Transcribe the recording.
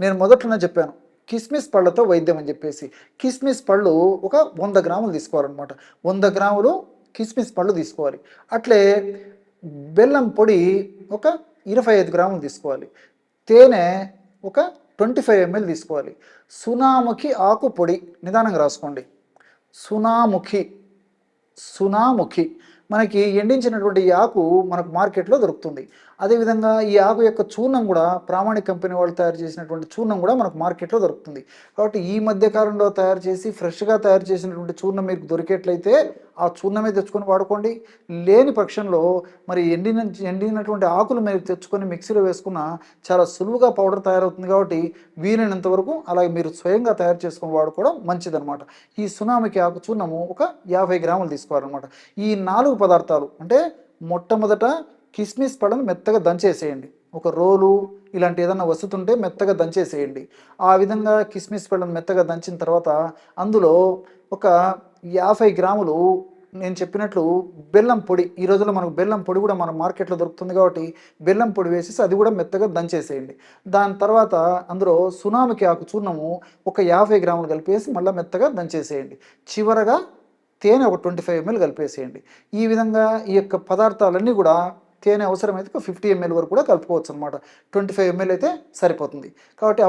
నేను మొదట్లోనే చెప్పాను కిస్మిస్ పళ్ళతో వైద్యం అని చెప్పేసి. కిస్మిస్ పళ్ళు ఒక వంద గ్రాములు తీసుకోవాలన్నమాట. వంద గ్రాములు కిస్మిస్ పళ్ళు తీసుకోవాలి. అట్లే బెల్లం పొడి ఒక ఇరవై ఐదు గ్రాములు తీసుకోవాలి. తేనె ఒక ట్వంటీ ఫైవ్ ఎంఎల్ తీసుకోవాలి. సునాముఖి ఆకు పొడి నిదానంగా రాసుకోండి. సునాముఖి సునాముఖి. మనకి ఎండించినటువంటి ఈ ఆకు మనకు మార్కెట్లో దొరుకుతుంది. అదేవిధంగా ఈ ఆకు యొక్క చూర్ణం కూడా ప్రామాణిక కంపెనీ వాళ్ళు తయారు చేసినటువంటి చూర్ణం కూడా మనకు మార్కెట్లో దొరుకుతుంది. కాబట్టి ఈ మధ్య కాలంలో తయారు చేసి ఫ్రెష్గా తయారు చేసినటువంటి చూర్ణం మీకు దొరికేట్లయితే ఆ చూర్ణమే తెచ్చుకొని వాడుకోండి. లేని పక్షంలో మరి ఎండిన ఎండినటువంటి ఆకులు మీరు తెచ్చుకొని మిక్సీలో వేసుకున్న చాలా సులువుగా పౌడర్ తయారవుతుంది కాబట్టి వీలైనంత వరకు అలాగే మీరు స్వయంగా తయారు చేసుకొని వాడుకోవడం మంచిదనమాట ఈ సునామికి ఆకు చూర్ణము ఒక యాభై గ్రాములు తీసుకోవాలన్నమాట. ఈ నాలుగు పదార్థాలు అంటే మొట్టమొదట కిస్మిస్ పళ్ళను మెత్తగా దంచేసేయండి. ఒక రోలు ఇలాంటి ఏదైనా వస్తుంటే మెత్తగా దంచేసేయండి. ఆ విధంగా కిస్మిస్ పళ్ళను మెత్తగా దంచిన తర్వాత అందులో ఒక యాభై గ్రాములు నేను చెప్పినట్లు బెల్లం పొడి ఈ రోజుల్లో మనకు బెల్లం పొడి కూడా మన మార్కెట్లో దొరుకుతుంది కాబట్టి బెల్లం పొడి వేసేసి అది కూడా మెత్తగా దంచేసేయండి. దాని తర్వాత అందులో సునామికి ఆకు చూర్ణము ఒక యాభై గ్రాములు కలిపేసి మళ్ళీ మెత్తగా దంచేసేయండి. చివరగా తేనె ఒక ట్వంటీ ఫైవ్ ఎంఎల్ కలిపేసేయండి. ఈ విధంగా ఈ యొక్క పదార్థాలన్నీ కూడా తేనె అవసరమైతే ఒక ఫిఫ్టీ ఎంఎల్ వరకు కూడా కలుపుకోవచ్చు అనమాట ట్వంటీ ఫైవ్ ఎంఎల్ అయితే సరిపోతుంది. కాబట్టి